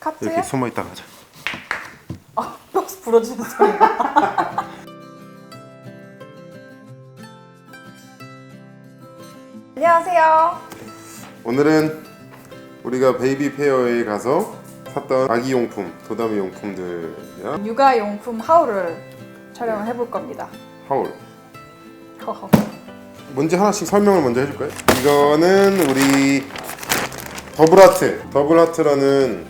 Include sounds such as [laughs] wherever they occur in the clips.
카트요? 이렇게 숨어 있다 가자. 아, 박스 부러지는 소리가. [laughs] 안녕하세요. 오늘은 우리가 베이비 페어에 가서 샀던 아기 용품, 도다미 용품들이랑 육아 용품 하울을 촬영을 해볼 겁니다. 하울. 허허. 뭔지 하나씩 설명을 먼저 해줄까요? 이거는 우리 더블하트, 더블하트라는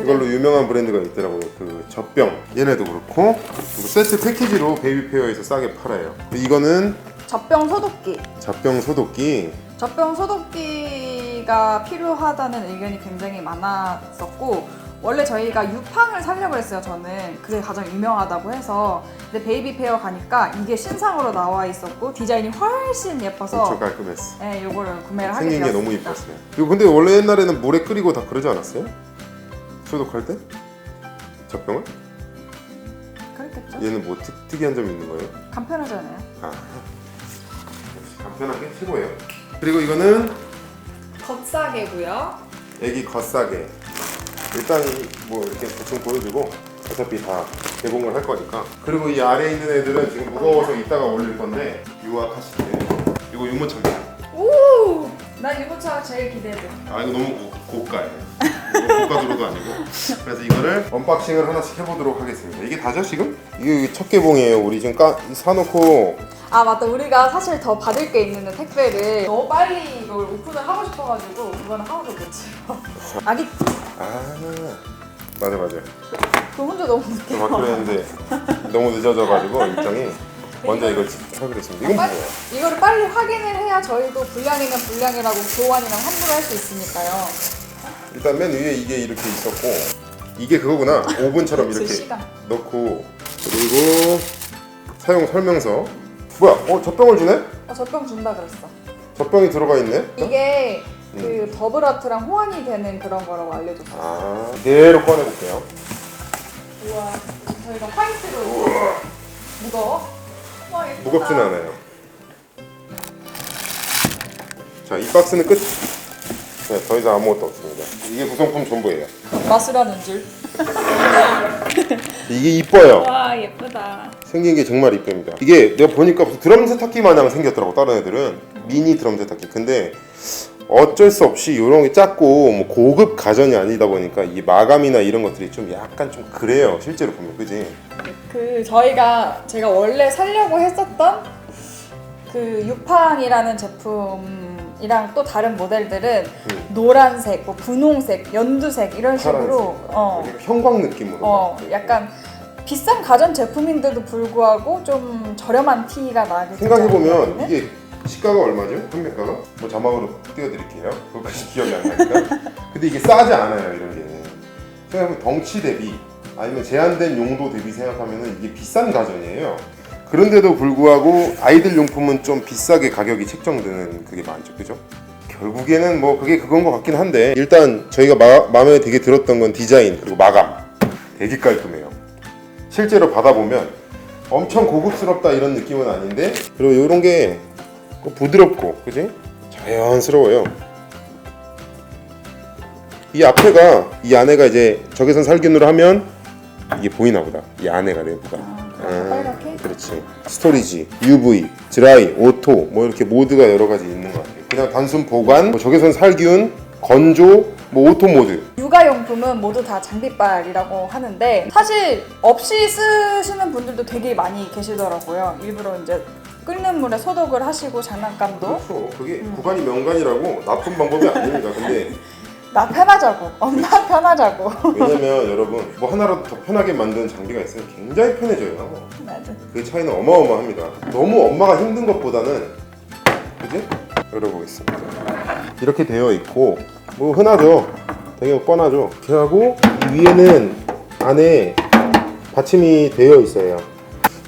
그걸로 유명한 브랜드가 있더라고요. 그 젖병 얘네도 그렇고 그리고 세트 패키지로 베이비 페어에서 싸게 팔아요. 이거는 젖병 소독기. 젖병 소독기. 젖병 소독기가 필요하다는 의견이 굉장히 많았었고 원래 저희가 유팡을 사려고 했어요 저는 그게 가장 유명하다고 해서 근데 베이비 페어 가니까 이게 신상으로 나와 있었고 디자인이 훨씬 예뻐서 엄청 깔끔했어. 네, 요거를 구매를 하게 생긴 게 되었습니다 너무 이뻤어요. 그리고 근데 원래 옛날에는 물에 끓이고 다 그러지 않았어요? 소독할 때? 젖병을? 그렇겠죠? 얘는 뭐 특, 특이한 점이 있는 거예요? 간편하잖아요 아 역시 간편한 게 최고예요. 그리고 이거는 겉싸개고요 애기 겉싸개. 일단 이- 뭐 이렇게 대충 보여주고 어차피 다 개봉을 할 거니까. 그리고 이 아래에 있는 애들은 지금 무거워서 이따가 올릴 건데 유아카시트. 이거 유모차입니다. 오! 난 유모차가 제일 기대돼 아 이거 너무 고, 고가예요. 이거 고가 도로도 [laughs] 아니고. 그래서 이거를 언박싱을 하나씩 해보도록 하겠습니다. 이게 다죠 지금? 이게 첫 개봉이에요. 우리 지금 까, 사놓고 아 맞다 우리가 사실 더 받을 게 있는데 택배를 너무 빨리 이걸 오픈을 하고 싶어가지고 그거는 하루도 못해요 아기 아 맞아 맞아. 그 혼자 너무 늦게 막 그랬는데 너무 늦어져가지고 일정이 [laughs] 먼저 이걸 하기로 했습니다. 이건 빨리, 뭐예요? 이거를 빨리 확인을 해야 저희도 분량이면 분량이라고 교환이랑 환불을 할 수 있으니까요 일단 맨 위에 이게 이렇게 있었고 이게 그거구나. [laughs] 오븐처럼 그 이렇게 시간 넣고 그리고 사용 설명서. 뭐야? 어 젖병을 주네? 어, 젖병 준다 그랬어 젖병이 들어가 있네? 이게 음. 그 더블아트랑 호환이 되는 그런 거라고 알려줬어요 아 그대로 꺼내볼게요. 우와 저희가 화이트로 무거워? 와 예쁘다 무겁진 않아요. 자, 이 박스는 끝. 네, 더 이상 아무것도 없습니다. 이게 구성품 전부예요. 마술하는 줄 [laughs] 이게 이뻐요. 와 예쁘다 생긴 게 정말 이쁩니다. 이게 내가 보니까 무슨 드럼 세탁기 마냥 생겼더라고 다른 애들은 미니 드럼 세탁기. 근데 어쩔 수 없이 이런 게 작고 뭐 고급 가전이 아니다 보니까 이 마감이나 이런 것들이 좀 약간 좀 그래요. 실제로 보면 그지? 그 저희가 제가 원래 살려고 했었던 그 유팡이라는 제품 이랑 또 다른 모델들은 음. 노란색, 뭐 분홍색, 연두색 이런 식으로 어, 이렇게 형광 느낌으로. 어 막 약간 비싼 가전 제품인데도 불구하고 좀 저렴한 티가 나게 생각해 보면 되잖아요. 이게 시가가 얼마죠? 판매가가? 뭐 자막으로 띄워드릴게요. 그것까지 기억이 안 나니까. [laughs] 근데 이게 싸지 않아요 이런 게. 생각해보면 덩치 대비 아니면 제한된 용도 대비 생각하면 이게 비싼 가전이에요. 그런데도 불구하고 아이들 용품은 좀 비싸게 가격이 책정되는 그게 많죠, 그죠? 결국에는 뭐 그게 그건 것 같긴 한데 일단 저희가 마, 마음에 되게 들었던 건 디자인 그리고 마감. 되게 깔끔해요. 실제로 받아보면 엄청 고급스럽다 이런 느낌은 아닌데 그리고 이런 게 부드럽고 그지? 자연스러워요. 이 앞에가 이 안에가 이제 적외선 살균으로 하면 이게 보이나 보다. 이 안에가 내부가 아, 빨갛게? 그렇지. 스토리지 UV 드라이 오토 뭐 이렇게 모드가 여러 가지 있는 것 같아요. 그냥 단순 보관 뭐 적외선 살균 건조 뭐 오토 모드. 육아용품은 모두 다 장비빨이라고 하는데 사실 없이 쓰시는 분들도 되게 많이 계시더라고요. 일부러 이제 끓는 물에 소독을 하시고 장난감도. 그렇죠. 그게 구간이 명간이라고 나쁜 방법이 아닙니다. 근데 [laughs] 나 편하자고 엄마 [laughs] 편하자고 왜냐면 여러분 뭐 하나라도 더 편하게 만드는 장비가 있으면 굉장히 편해져요. 맞아. 그 차이는 어마어마합니다. 너무 엄마가 힘든 것보다는 그지? 열어보겠습니다. 이렇게 되어 있고 뭐 흔하죠. 되게 뻔하죠. 이렇게 하고 이 위에는 안에 받침이 되어 있어요.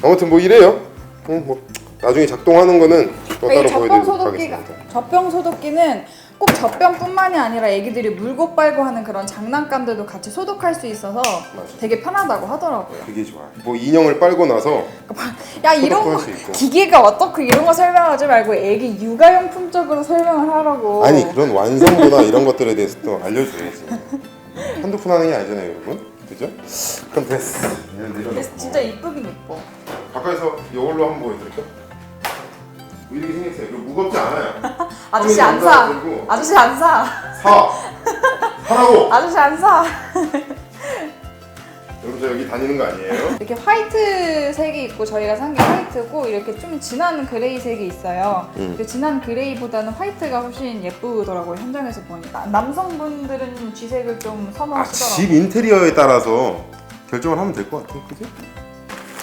아무튼 뭐 이래요. 응, 뭐 나중에 작동하는 거는 또이 따로 보여드리도록 하겠습니다. 젖병 소독기는 꼭 젖병뿐만이 아니라 애기들이 물고 빨고 하는 그런 장난감들도 같이 소독할 수 있어서 맞아. 되게 편하다고 하더라고요. 되게 좋아요. 뭐 인형을 빨고 나서 야 이런 거 할수 있고. 기계가 어떻고 이런 거 설명하지 말고 애기 육아용품 쪽으로 설명을 하라고. 아니 그런 완성도나 이런 것들에 대해서 또 알려줘야지. 한두 푼 하는 게 아니잖아요 여러분 그죠? 그럼 됐어 근데 내려놓고 진짜 이쁘긴 이뻐. 가까이서 이걸로 한번 보여드릴까? 이렇게 생겼어요 그리고 무겁지 않아요 [laughs] 아저씨 안 사. 들고 아저씨 안 사. 사! 사라고! [laughs] 아저씨 안 사. [laughs] 여러분 저 여기 다니는 거 아니에요? 이렇게 화이트 색이 있고 저희가 산 게 화이트고 이렇게 좀 진한 그레이 색이 있어요. 음. 그 진한 그레이보다는 화이트가 훨씬 예쁘더라고요 현장에서 보니까 남성분들은 쥐색을 좀 아, 선호하시더라고요. 집 인테리어에 따라서 결정을 하면 될 것 같아 그지?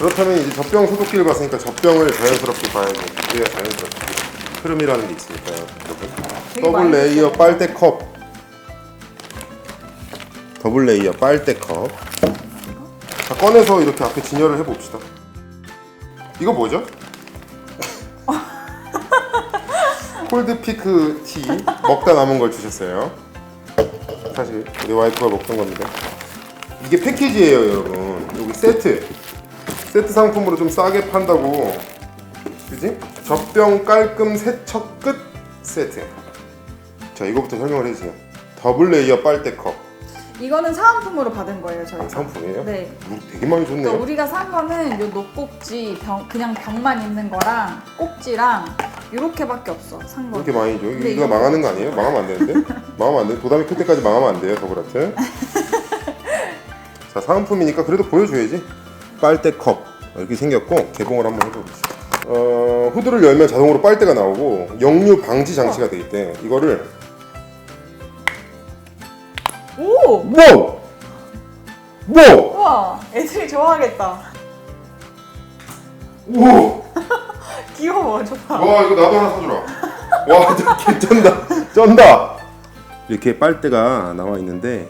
그렇다면 이제 젖병 소독기를 봤으니까 젖병을 자연스럽게 봐야죠 그래야 자연스럽게 흐름이라는 게 있으니까요. 여러분 더블 레이어 쓰여요. 빨대 컵. 더블 레이어 빨대 컵. 자 꺼내서 이렇게 앞에 진열을 해봅시다. 이거 뭐죠? [laughs] 콜드피크 티 먹다 남은 걸 주셨어요. 사실 우리 와이프가 먹던 건데 이게 패키지예요 여러분. 여기 세트 세트 상품으로 좀 싸게 판다고 그지? 젖병 깔끔 세척 끝 세트 자 이거부터 설명을 해주세요 더블 레이어 빨대컵 이거는 사은품으로 받은 거예요 저희가. 아, 상품이에요? 네. 물 되게 많이 그러니까 줬네요 우리가 산 거는 요 녹꼭지 병, 그냥 병만 있는 거랑 꼭지랑 요렇게밖에 없어 산 거. 이렇게 많이 줘 근데 이거 이거- 망하는 거 아니에요? 망하면 안 되는데? [laughs] 망하면 안 돼. 도담이 클 때까지 망하면 안 돼요 더블 아트 [laughs] 자 사은품이니까 그래도 보여줘야지 빨대컵 이렇게 생겼고 개봉을 한번 해보겠습니다 어, 후드를 열면 자동으로 빨대가 나오고 역류 방지 장치가 돼 있대 이거를 오! 뭐! 뭐! 우와 애들이 좋아하겠다. 오! [laughs] 귀여워 좋다. 와 이거 나도 하나 사주라 와 진짜 쩐다 쩐다 이렇게 빨대가 나와 있는데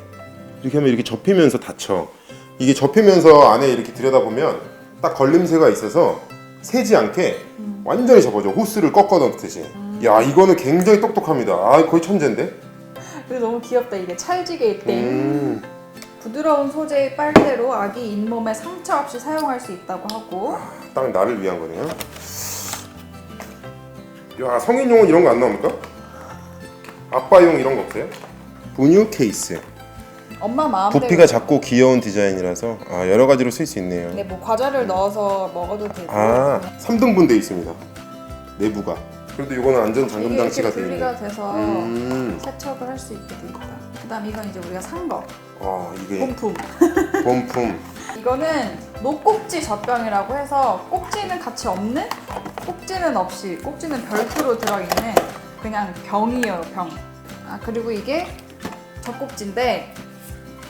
이렇게 하면 이렇게 접히면서 닫혀 이게 접히면서 안에 이렇게 들여다보면 딱 걸림새가 있어서 새지 않게 완전히 접어져 호스를 꺾어 넣듯이. 야 이거는 굉장히 똑똑합니다. 아 거의 천재인데? 근데 너무 귀엽다 이게 찰지게 있대. 음, 부드러운 소재의 빨대로 아기 잇몸에 상처 없이 사용할 수 있다고 하고. 딱 나를 위한 거네요. 야 성인용은 이런 거 안 나옵니까? 아빠용 이런 거 없어요? 분유 케이스 엄마 마음대로 부피가 작고 귀여운 디자인이라서 아, 여러 가지로 쓸 수 있네요. 네, 뭐 과자를 넣어서 먹어도 되고 아, 3등분 돼 있습니다. 내부가. 그래도 이거는 안전 이게 잠금 이렇게 장치가 돼. 분리가 돼서 음. 세척을 할 수 있게 돼 있다. 그다음 이건 이제 우리가 산 거. 아, 이게 본품. [laughs] 본품. 이거는 녹꼭지 젖병이라고 해서 꼭지는 같이 없는 꼭지는 없이 꼭지는 별도로 들어있는 그냥 병이에요 병. 아 그리고 이게 젖꼭지인데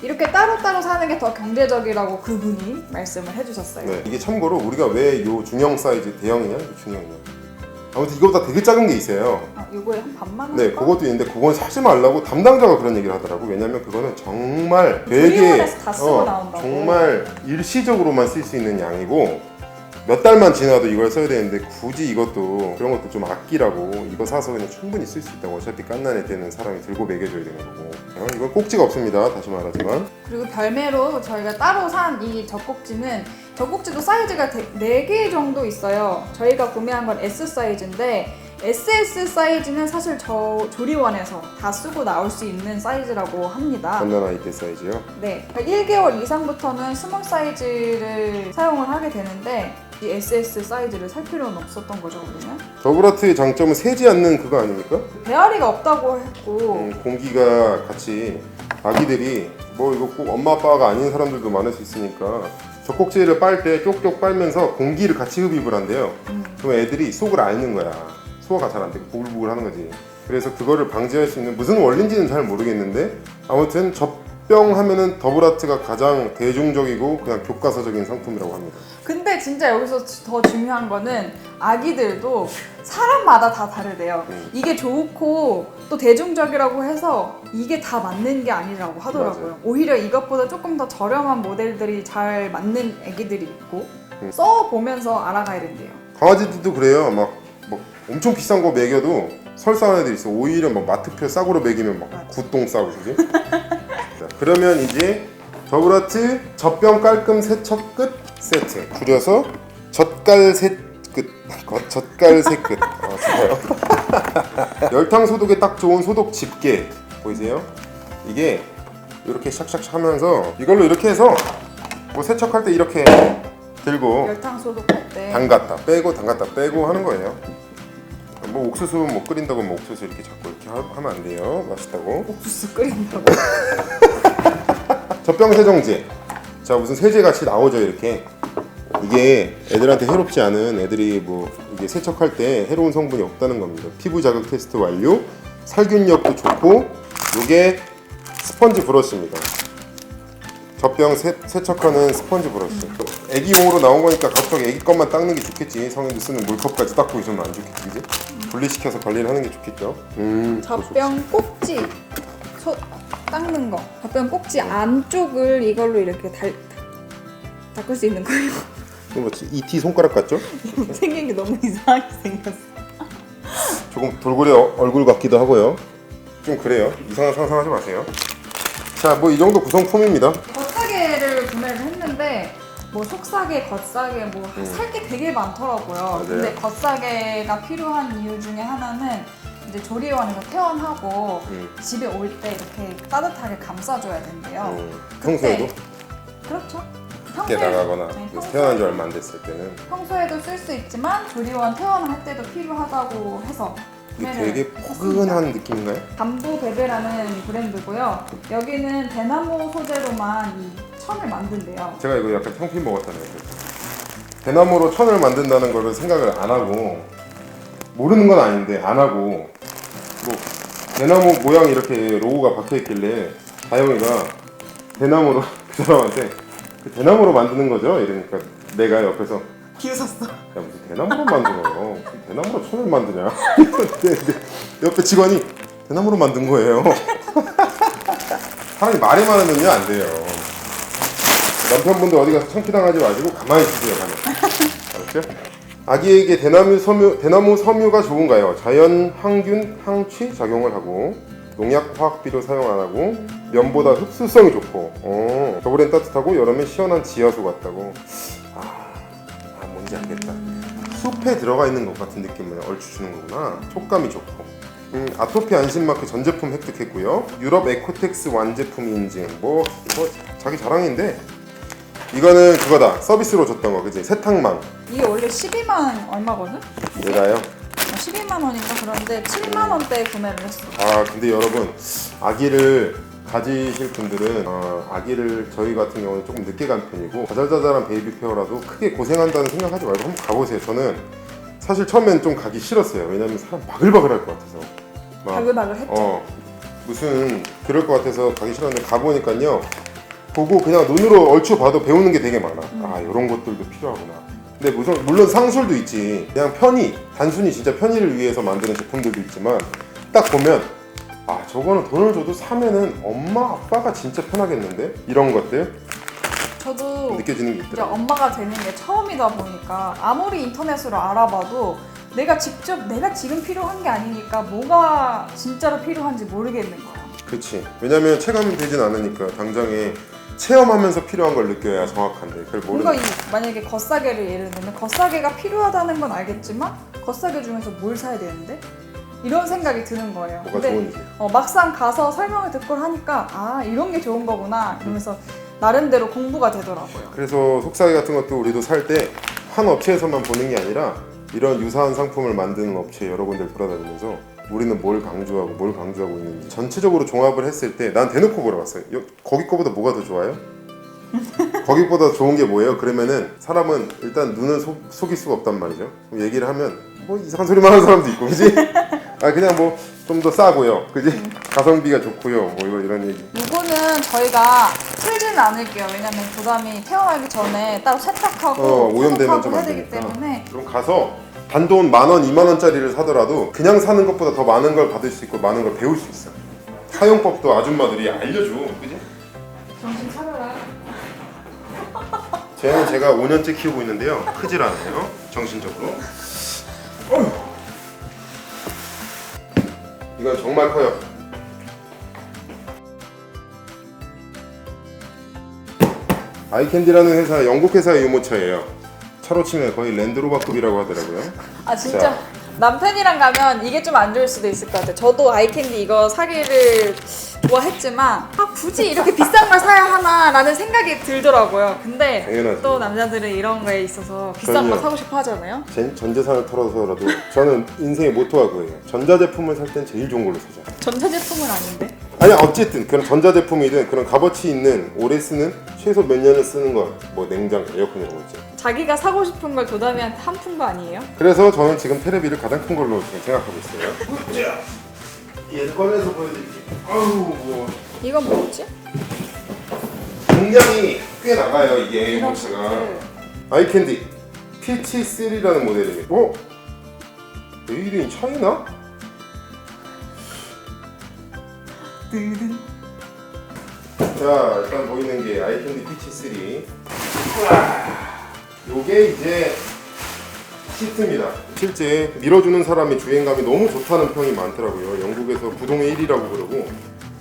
이렇게 따로따로 사는 게 더 경제적이라고 그분이 말씀을 해주셨어요. 네. 이게 참고로 우리가 왜 요 중형 사이즈 대형이냐? 이 중형이냐? 아무튼 이거보다 되게 작은 게 있어요. 아, 이거에 한 반만 네, 할까? 그것도 있는데 그건 사지 말라고 담당자가 그런 얘기를 하더라고. 왜냐면 그거는 정말 되게 브리온에서 다 쓰고 나온다고. 정말 일시적으로만 쓸 수 있는 양이고 몇 달만 지나도 이걸 써야 되는데 굳이 이것도 그런 것도 좀 아끼라고 이거 사서 그냥 충분히 쓸 수 있다고 어차피 깐난에 때는 사람이 들고 먹여줘야 되는 거고. 어, 이건 꼭지가 없습니다. 다시 말하지만. 그리고 별매로 저희가 따로 산 이 젖꼭지는 젖꼭지도 사이즈가 4개 정도 있어요. 저희가 구매한 건 S 사이즈인데 SS 사이즈는 사실 저 조리원에서 다 쓰고 나올 수 있는 사이즈라고 합니다. 깐난아이 때 사이즈요? 네, 1개월 이상부터는 스몰 사이즈를 사용을 하게 되는데 이 SS 사이즈를 살 필요는 없었던 거죠, 우리는. 더블아트의 장점은 새지 않는 그거 아닙니까? 배앓이가 없다고 했고 음, 공기가 같이 아기들이 뭐 이거 꼭 엄마 아빠가 아닌 사람들도 많을 수 있으니까 젖꼭지를 빨 때 쪽쪽 빨면서 공기를 같이 흡입을 한대요. 음. 그럼 애들이 속을 앓는 거야. 소화가 잘 안 되고 보글보글 하는 거지. 그래서 그거를 방지할 수 있는 무슨 원리인지는 잘 모르겠는데 아무튼 젖 병 하면은 더블아트가 가장 대중적이고 그냥 교과서적인 상품이라고 합니다. 근데 진짜 여기서 더 중요한 거는 아기들도 사람마다 다 다르대요. 음. 이게 좋고 또 대중적이라고 해서 이게 다 맞는 게 아니라고 하더라고요. 맞아요. 오히려 이것보다 조금 더 저렴한 모델들이 잘 맞는 아기들이 있고 음. 써 보면서 알아가야 된대요. 강아지들도 그래요. 막, 막 엄청 비싼 거 먹여도 설사하는 애들 있어. 오히려 막 마트표 싸구려 먹이면 막 맞아. 굿똥 싸고 그지? [laughs] 자, 그러면 이제 더블아트 젖병 깔끔 세척 끝 세트 줄여서 젖갈 세끝 젖갈 세끝 어, 좋아요. [laughs] 열탕 소독에 딱 좋은 소독 집게 보이세요? 이게 이렇게 샥샥 하면서 이걸로 이렇게 해서 뭐 세척할 때 이렇게 들고 열탕 소독할 때 담갔다 빼고 담갔다 빼고 하는 거예요. 뭐 옥수수 뭐 끓인다고 뭐 옥수수 이렇게 자꾸 이렇게 하- 하면 안 돼요. 맛있다고. 옥수수 끓인다고. [laughs] 젖병 세정제. 자 무슨 세제 같이 나오죠 이렇게. 이게 애들한테 해롭지 않은 애들이 뭐 이게 세척할 때 해로운 성분이 없다는 겁니다. 피부 자극 테스트 완료. 살균력도 좋고 요게 스펀지 브러쉬입니다. 젖병 세, 세척하는 스펀지 브러쉬. 애기용으로 나온 거니까 갑자기 애기 것만 닦는 게 좋겠지. 성인들 쓰는 물컵까지 닦고 있으면 안 좋겠지, 그지? 분리시켜서 관리를 하는 게 좋겠죠. 음. 젖병 꼭지 소, 닦는 거. 젖병 꼭지 안쪽을 이걸로 이렇게 달 닦을 수 있는 거예요. 뭐지? ET 손가락 같죠? [laughs] 생긴 게 너무 이상하게 생겼어. 조금 돌고래 어- 얼굴 같기도 하고요. 좀 그래요. 이상한 상상하지 마세요. 자, 뭐 이 정도 구성품입니다. 겉사계를 구매를 했는데 뭐 속사계, 겉사계 뭐살 게 되게 많더라고요. 음. 맞아요. 근데 겉사계가 필요한 이유 중에 하나는 이제 조리원에서 퇴원하고 음. 집에 올 때 이렇게 따뜻하게 감싸줘야 된대요. 음, 평소에도 그렇죠. 밖에 평소에- 나가거나 네, 그래서 평소에- 태어난 지 얼마 안 됐을 때는 평소에도 쓸 수 있지만 조리원 퇴원할 때도 필요하다고 해서 이게 구매를 되게 했습니다. 포근한 느낌인가요? 담부 베베라는 브랜드고요. 여기는 대나무 소재로만 이 천을 만든대요. 제가 이거 약간 형편 먹었잖아요. 대나무로 천을 만든다는 거를 생각을 안 하고 모르는 건 아닌데 안 하고 뭐 대나무 모양 이렇게 로고가 박혀 있길래 다영이가 대나무로 [laughs] 그 사람한테 그 대나무로 만드는 거죠? 이러니까 내가 옆에서 비웃었어. 야 무슨 대나무로 만들어 무슨 대나무로 천을 만드냐 근데 [laughs] 옆에 직원이 대나무로 만든 거예요 [laughs] 사람이 말이 많으면요 안 돼요 남편분들 어디 가서 창피당하지 마시고 가만히 있으세요 알았죠? 아기에게 대나무 섬유 대나무 섬유가 좋은가요? 자연 항균 항취 작용을 하고 농약 화학 비료 사용 안 하고 면보다 흡수성이 좋고 어, 겨울엔 따뜻하고 여름엔 시원한 지하수 같다고. 아, 아 뭔지 알겠다. 숲에 들어가 있는 것 같은 느낌을 얼추 주는 거구나. 촉감이 좋고. 음, 아토피 안심마크 전 제품 획득했고요. 유럽 에코텍스 완제품 인증. 뭐 이거 자기 자랑인데 이거는 그거다. 서비스로 줬던 거 그지? 세탁망. 이게 원래 12만 얼마거든? 얘가요? 12만 원인가? 그런데 7만 원대에 구매를 했어. 아 근데 여러분 아기를 가지실 분들은 어, 아기를 저희 같은 경우는 조금 늦게 간 편이고 자잘자잘한 베이비 페어라도 크게 고생한다는 생각하지 말고 한번 가보세요. 저는 사실 처음엔 좀 가기 싫었어요. 왜냐면 사람 바글바글할 것 같아서. 막 바글바글 했죠. 어 무슨 그럴 것 같아서 가기 싫었는데 가보니까요 보고 그냥 눈으로 얼추 봐도 배우는 게 되게 많아. 아 이런 것들도 필요하구나. 근데 무슨 물론 상술도 있지. 그냥 편의 단순히 진짜 편의를 위해서 만드는 제품들도 있지만 딱 보면 아 저거는 돈을 줘도 사면은 엄마 아빠가 진짜 편하겠는데? 이런 것들 저도 느껴지는 게 이제 엄마가 되는 게 처음이다 보니까 아무리 인터넷으로 알아봐도 내가 직접 내가 지금 필요한 게 아니니까 뭐가 진짜로 필요한지 모르겠는 거야. 그렇지 왜냐면 체감이 되진 않으니까 당장에 체험하면서 필요한 걸 느껴야 정확한데 그걸 모르는 이 만약에 겉사계를 예를 들면 겉사계가 필요하다는 건 알겠지만 겉사계 중에서 뭘 사야 되는데 이런 생각이 드는 거예요. 뭐가 좋은지 어, 막상 가서 설명을 듣고 하니까 아 이런 게 좋은 거구나 이러면서 나름대로 공부가 되더라고요. 그래서 속삭이 같은 것도 우리도 살 때 한 업체에서만 보는 게 아니라 이런 유사한 상품을 만드는 업체 여러 군데를 돌아다니면서 우리는 뭘 강조하고 뭘 강조하고 있는지 전체적으로 종합을 했을 때 난 대놓고 물어봤어요. 여- 거기 거보다 뭐가 더 좋아요? [laughs] 거기보다 좋은 게 뭐예요? 그러면은 사람은 일단 눈은 속, 속일 수가 없단 말이죠. 그럼 얘기를 하면 뭐 이상한 소리만 하는 사람도 있고, 그지? [laughs] 아 그냥 뭐 좀 더 싸고요, 그지? 가성비가 좋고요, 뭐 이거 이런 얘기. 이거는 저희가 틀지는 않을게요. 왜냐면 부담이 태어나기 전에 따로 세탁하고 어, 오염되면 소독하고 좀 해야 안 되기 되니까. 때문에 그럼 가서 단돈 만 원, 이만 원짜리를 사더라도 그냥 사는 것보다 더 많은 걸 받을 수 있고 많은 걸 배울 수 있어. 사용법도 아줌마들이 알려줘, 그지? 정신 차려라. [laughs] 쟤는 제가 5년째 키우고 있는데요, 크질 않아요, 정신적으로. 이건 정말 커요. 아이캔디라는 회사, 영국 회사의 유모차예요. 차로 치면 거의 랜드로버급이라고 하더라고요. 아 진짜 자. 남편이랑 가면 이게 좀 안 좋을 수도 있을 것 같아요. 저도 아이캔디 이거 사기를 좋아했지만 아, 굳이 이렇게 비싼 걸 사야 하나라는 생각이 들더라고요. 근데 당연하지. 또 남자들은 이런 거에 있어서 비싼 거 그럼요. 사고 싶어 하잖아요. 전, 전 재산을 털어서라도 저는 인생의 모토가 그거예요. 전자제품을 살 땐 제일 좋은 걸로 사자. 전자제품은 아닌데. 아니 어쨌든 그런 전자제품이든 그런 값어치 있는 오래 쓰는 최소 몇 년을 쓰는 거뭐 냉장, 에어컨 이런 거 있죠. 자기가 사고 싶은 걸 도담이한테 한푼 거 아니에요? 그래서 저는 지금 테레비를 가장 큰 걸로 지금 생각하고 있어요. 자, 얘를 꺼내서 보여드릴게요. 아우 뭐 이건 뭐지? 굉장히 꽤 나가요 이게 이런 모스가. 것들. 아이캔디 피치 3라는 모델이에요. 어? 메이드 인 차이나? 자 일단 보이는 게 아이캔디 피치 3. 우와. 요게 이제 시트입니다. 실제 밀어주는 사람의 주행감이 너무 좋다는 평이 많더라고요. 영국에서 부동의 1위라고 그러고.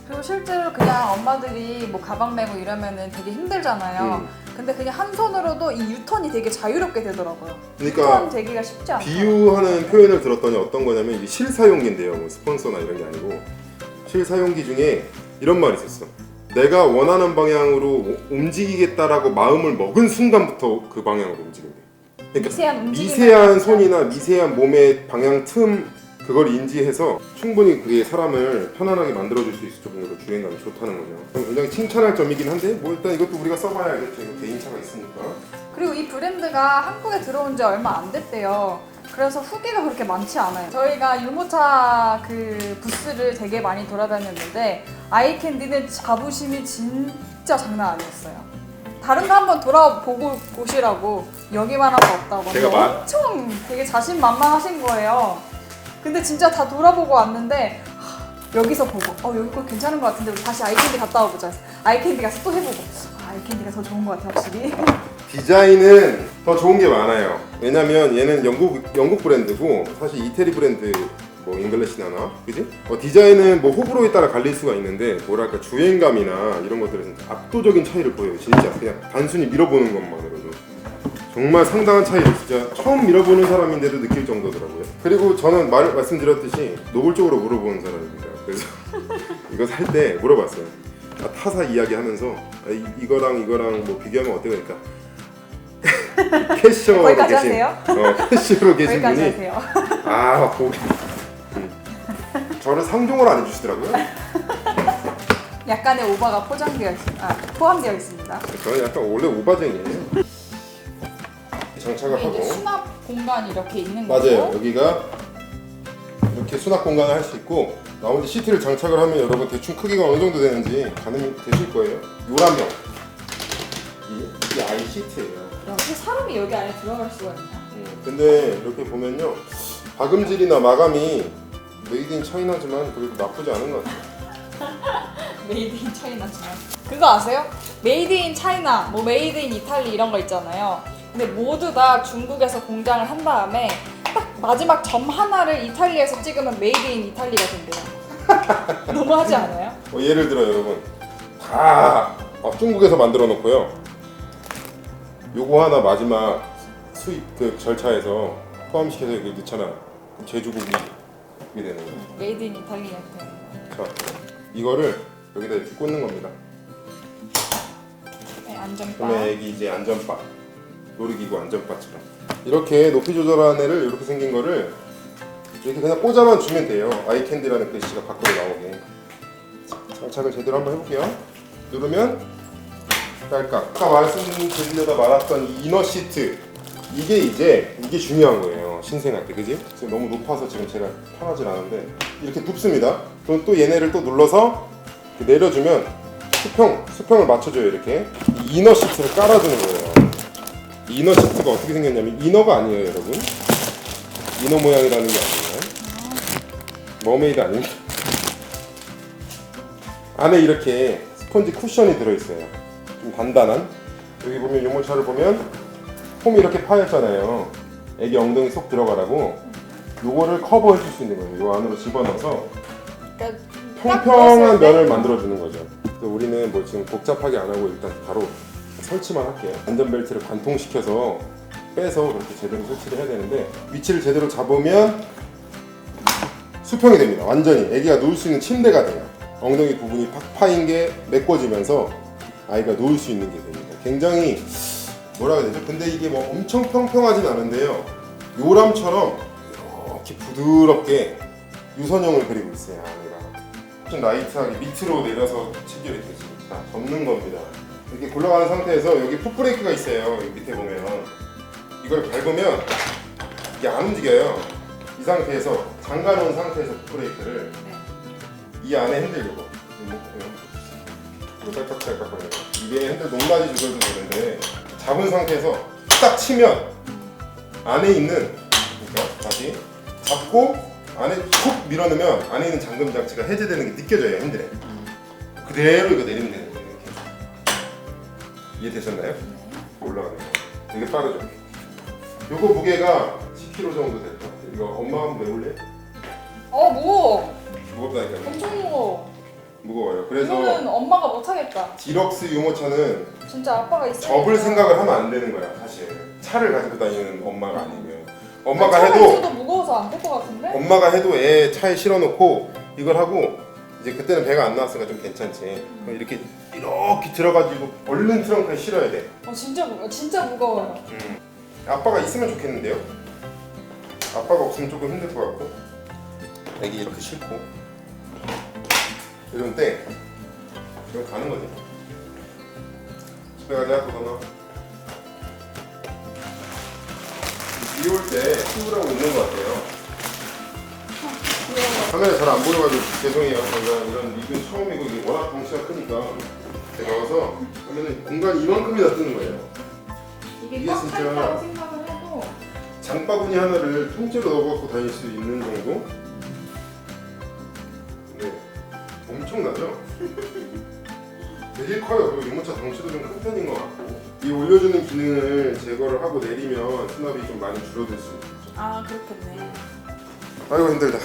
그리고 실제로 그냥 엄마들이 뭐 가방 메고 이러면은 되게 힘들잖아요. 음. 근데 그냥 한 손으로도 이 유턴이 되게 자유롭게 되더라고요. 그러니까 유턴 되기가 쉽지 않아요. 비유하는 표현을 들었더니 어떤 거냐면 이게 실사용기인데요. 뭐 스폰서나 이런 게 아니고 실사용기 중에 이런 말이 있었어. 내가 원하는 방향으로 움직이겠다라고 마음을 먹은 순간부터 그 방향으로 움직인대. 그러니까 미세한 움직임. 미세한 손이나 미세한 몸의 방향 틈 그걸 인지해서 충분히 그게 사람을 편안하게 만들어줄 수 있을 정도로 주행감이 좋다는 거죠. 굉장히 칭찬할 점이긴 한데 뭐 일단 이것도 우리가 써봐야 알겠죠. 이거 개인차가 있으니까. 그리고 이 브랜드가 한국에 들어온 지 얼마 안 됐대요. 그래서 후기가 그렇게 많지 않아요. 저희가 유모차 그 부스를 되게 많이 돌아다녔는데 아이캔디는 자부심이 진짜 장난 아니었어요. 다른 거 한번 돌아보고 보시라고 여기만 한 거 없다고 제가 말- 엄청 되게 자신만만하신 거예요. 근데 진짜 다 돌아보고 왔는데 하, 여기서 보고 어 여기 거 괜찮은 것 같은데 우리 다시 아이캔디 갔다 와보자. 아이캔디 가서 또 해보고 아, 아이캔디가 더 좋은 것 같아 확실히. [laughs] 디자인은 더 좋은 게 많아요. 왜냐면 얘는 영국 영국 브랜드고 사실 이태리 브랜드 뭐 잉글리시 나나 그지? 어, 디자인은 뭐 호불호에 따라 갈릴 수가 있는데 뭐랄까 주행감이나 이런 것들에서 압도적인 차이를 보여요. 진짜 그냥 단순히 밀어보는 것만으로도 정말 상당한 차이를 진짜 처음 밀어보는 사람인데도 느낄 정도더라고요. 그리고 저는 말 말씀드렸듯이 노골적으로 물어보는 사람입니다. 그래서 [laughs] 이거 살 때 물어봤어요. 아, 타사 이야기하면서 아, 이, 이거랑 이거랑 뭐 비교하면 어때 그러니까 [laughs] 캐셔로 계신? 어, 캐셔로 계신 분이 하세요. 아 보기 음. 저를 상종을 안 해주시더라고요. [laughs] 약간의 오바가 포장되어 있, 아, 포함되어 있습니다. 저는 약간 원래 오바쟁이에요. 장착을 이게 하고 수납 공간이 이렇게 있는 맞아요. 거고 여기가 이렇게 수납 공간을 할 수 있고 나머지 시트를 장착을 하면 여러분 대충 크기가 어느 정도 되는지 가늠이 되실 거예요. 요라명 이- 이게 아이 시트예요. 어떻게 사람이 여기 안에 들어갈 수가 있나? 음, 근데 이렇게 보면요 박음질이나 마감이 메이드 인 차이나지만 그래도 나쁘지 않은 것 같아요. 메이드 인 차이나지만 그거 아세요? 메이드 인 차이나, 뭐 메이드 인 이탈리 이런 거 있잖아요. 근데 모두 다 중국에서 공장을 한 다음에 딱 마지막 점 하나를 이탈리아에서 찍으면 메이드 인 이탈리가 된대요. [laughs] 너무하지 않아요? 뭐 예를 들어 여러분 다 어, 중국에서 만들어 놓고요. 요거 하나 마지막 수입 그 절차에서 포함시켜서 여기 넣잖아. 그럼 제주국이 이게 되는 거예요. 메이드 인 이탈리한테 자, 이거를 여기다 이렇게 꽂는 겁니다. 네, 안전바. 그러면 여기 이제 안전바, 놀이기구 안전바처럼 이렇게 높이 조절하는 애를 이렇게 생긴 거를 이렇게 그냥 꽂아만 주면 돼요. 아이캔디라는 글씨가 밖으로 나오게. 장착을 제대로 한번 해볼게요. 누르면 딸깍. 아까 말씀드리려다 말았던 이 이너 시트 이게 이제 이게 중요한 거예요. 신생할 때, 그지? 지금 너무 높아서 지금 제가 편하진 않은데 이렇게 눕습니다. 그럼 또 얘네를 또 눌러서 내려주면 수평, 수평을 맞춰줘요 이렇게 이 이너 시트를 깔아주는 거예요. 이 이너 시트가 어떻게 생겼냐면 이너가 아니에요, 여러분. 이너 모양이라는 게 아니에요. 머메이드 아닙니다. 안에 이렇게 스펀지 쿠션이 들어있어요. 좀 단단한. 여기 보면 유모차를 보면 폼이 이렇게 파였잖아요. 애기 엉덩이 쏙 들어가라고. 요거를 커버해 줄 수 있는 거예요. 요 안으로 집어넣어서 그러니까 딱 평평한 넣었을 때 면을 만들어 주는 거죠. 그래서 우리는 뭐 지금 복잡하게 안 하고 일단 바로 설치만 할게요. 안전벨트를 관통시켜서 빼서 그렇게 제대로 설치를 해야 되는데 위치를 제대로 잡으면 수평이 됩니다. 완전히 아기가 누울 수 있는 침대가 돼요. 엉덩이 부분이 팍 파인 게 메꿔지면서 아이가 누울 수 있는 게 됩니다. 굉장히 뭐라 해야 되죠? 근데 이게 뭐 엄청 평평하진 않은데요. 요람처럼 이렇게 부드럽게 유선형을 그리고 있어요. 아내가 좀 라이트하게 밑으로 내려서 체결이 되죠. 자, 접는 겁니다. 이렇게 굴러가는 상태에서 여기 풋브레이크가 있어요. 여기 밑에 보면 이걸 밟으면 이게 안 움직여요. 이 상태에서 잠가놓은 상태에서 풋브레이크를 이 안에 핸들 요거 이거 짤깍짤깍 거려요. 이게 핸들 높낮이 조절도 되는데 잡은 상태에서 딱 치면 안에 있는 그러니까 다시 잡고 안에 툭 밀어넣으면 안에 있는 잠금 장치가 해제되는 게 느껴져요 핸들에 그대로 이거 내리면 되는 거예요 이렇게 이해되셨나요? 올라가는 거 되게 빠르죠 요거 무게가 10kg 정도 될 것 같아요 이거 엄마 한번 메울래? 어 무거워. 무겁다니까요 엄청 무거워. 무거워요 그래서 이거는 엄마가 못하겠다. 디럭스 유모차는 진짜 아빠가 있어. 접을 생각을 하면 안 되는 거야 사실 차를 가지고 다니는 엄마가 아니면 엄마가 해도 있어도 무거워서 안 될 것 같은데? 엄마가 해도 애 차에 실어놓고 이걸 하고 이제 그때는 배가 안 나왔으니까 좀 괜찮지 그럼 이렇게 이렇게 들어가지고 얼른 트렁크에 실어야 돼 어 진짜 무거워. 진짜 무거워요. 음. 아빠가 있으면 좋겠는데요 아빠가 없으면 조금 힘들 것 같고 애기 이렇게 싣고 이런 때 이건 가는 거지. 집에 가자 도전아 비올때 키우라고 있는 것 같아요. 화면에 잘안 보여가지고 죄송해요. 제가 이런 리뷰 처음이고 이게 워낙 덩치가 크니까. 제가 와서 하면은 공간이 이만큼이나 뜨는 거예요. 이게 진짜- 장바구니 하나를 통째로 넣어갖고 다닐 수 있는 정도? 엄청나죠? 되게 커요. 그리고 유모차 덩치도 좀 큰 편인 것 같고 이 올려주는 기능을 제거를 하고 내리면 수납이 좀 많이 줄어들 수 있죠. 아 그렇겠네. 아이고 힘들다.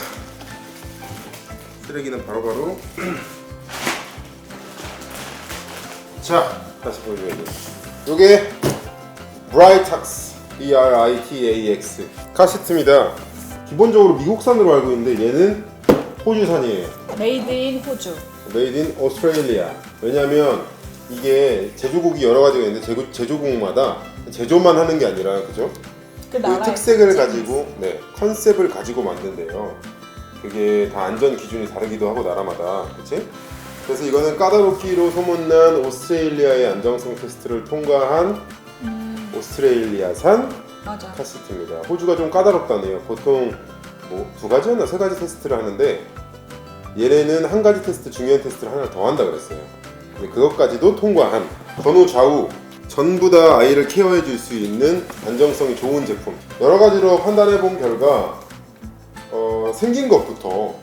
쓰레기는 바로바로 [clears throat] 자 다시 보여줘야죠. 요게 브라이탁스 B-R-I-T-A-X 카시트입니다. 기본적으로 미국산으로 알고 있는데 얘는 호주산이에요. 메이드 인 호주. 메이드 인 오스트레일리아. 왜냐면 이게 제조국이 여러 가지가 있는데 제조, 제조국마다 제조만 하는 게 아니라 그죠? 그 그 나라의 특색을 가지고 네 컨셉을 가지고 만든대요. 그게 다 안전 기준이 다르기도 하고 나라마다 그렇지? 그래서 이거는 까다롭기로 소문난 오스트레일리아의 안정성 테스트를 통과한 음, 오스트레일리아산 맞아. 카시트입니다. 호주가 좀 까다롭다네요. 보통 뭐 두 가지였나 세 가지 테스트를 하는데 얘네는 한 가지 테스트 중요한 테스트를 하나 더 한다 그랬어요. 근데 그것까지도 통과한 전후 좌우 전부 다 아이를 케어해 줄 수 있는 안정성이 좋은 제품. 여러 가지로 판단해 본 결과 어, 생긴 것부터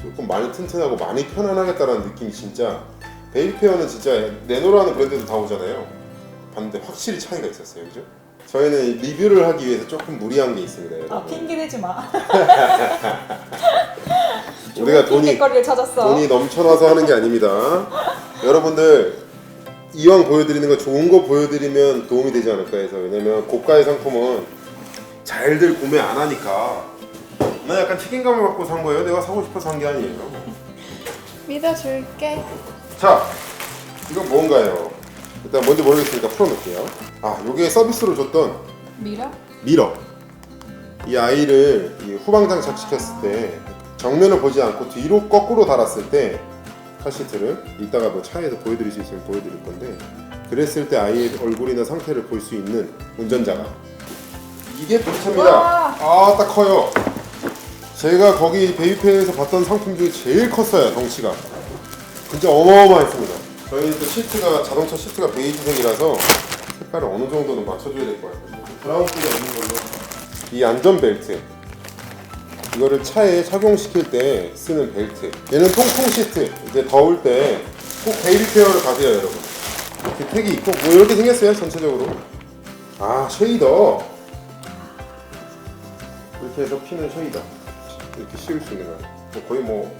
조금 많이 튼튼하고 많이 편안하겠다라는 느낌이 진짜 베이비페어는 진짜 네노라는 브랜드도 다 오잖아요. 봤는데 확실히 차이가 있었어요, 그죠? 저희는 리뷰를 하기 위해서 조금 무리한 게 있습니다, 여러분. 아 핑계 대지 마. [laughs] 우리가 돈이 찾았어. 돈이 넘쳐나서 하는 게 아닙니다. 여러분들 이왕 보여드리는 거 좋은 거 보여드리면 도움이 되지 않을까 해서 왜냐면 고가의 상품은 잘들 구매 안 하니까 나 약간 책임감을 갖고 산 거예요. 내가 사고 싶어서 산 게 아니에요. 믿어줄게. 자, 이건 뭔가요? 일단 뭔지 모르겠으니까 풀어놓을게요. 아, 요게 서비스로 줬던 미러? 미러. 이 아이를 이 후방 장 착시켰을 때 정면을 보지 않고 뒤로 거꾸로 달았을 때 카시트를 이따가 뭐 차에서 보여드릴 수 있으면 보여드릴 건데 그랬을 때 아이의 얼굴이나 상태를 볼 수 있는 운전자가 이게 도차입니다. 와. 아, 딱 커요. 제가 거기 베이페에서 봤던 상품 중에 제일 컸어요, 덩치가. 진짜 어마어마했습니다. 저희는 또 시트가 자동차 시트가 베이지색이라서 색깔을 어느 정도는 맞춰줘야 될것 같아요. 브라운색이 없는 걸로. 이 안전벨트. 이거를 차에 착용시킬 때 쓰는 벨트. 얘는 통풍 시트. 이제 더울 때 꼭 베이비 페어를 가세요, 여러분. 이렇게 택이 있고 뭐 이렇게 생겼어요, 전체적으로. 아, 쉐이더. 이렇게 해서 피는 쉐이더. 이렇게 씌울 수 있는 거예요. 뭐 거의 뭐.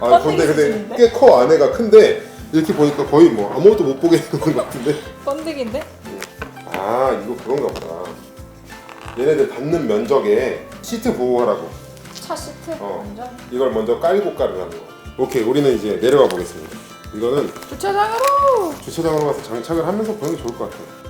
아, 근데 근데? 꽤 커 안에가 큰데 이렇게 보니까 거의 뭐 아무것도 못 보게 해놓은 것 같은데. 번득인데? 아 이거 그런가 보다 얘네들 닿는 면적에 시트 보호하라고 차 시트 어. 완전 이걸 먼저 깔고 깔으라는 거. 오케이, 우리는 이제 내려가 보겠습니다. 이거는 주차장으로 주차장으로 가서 장착을 하면서 보는 게 좋을 것 같아요.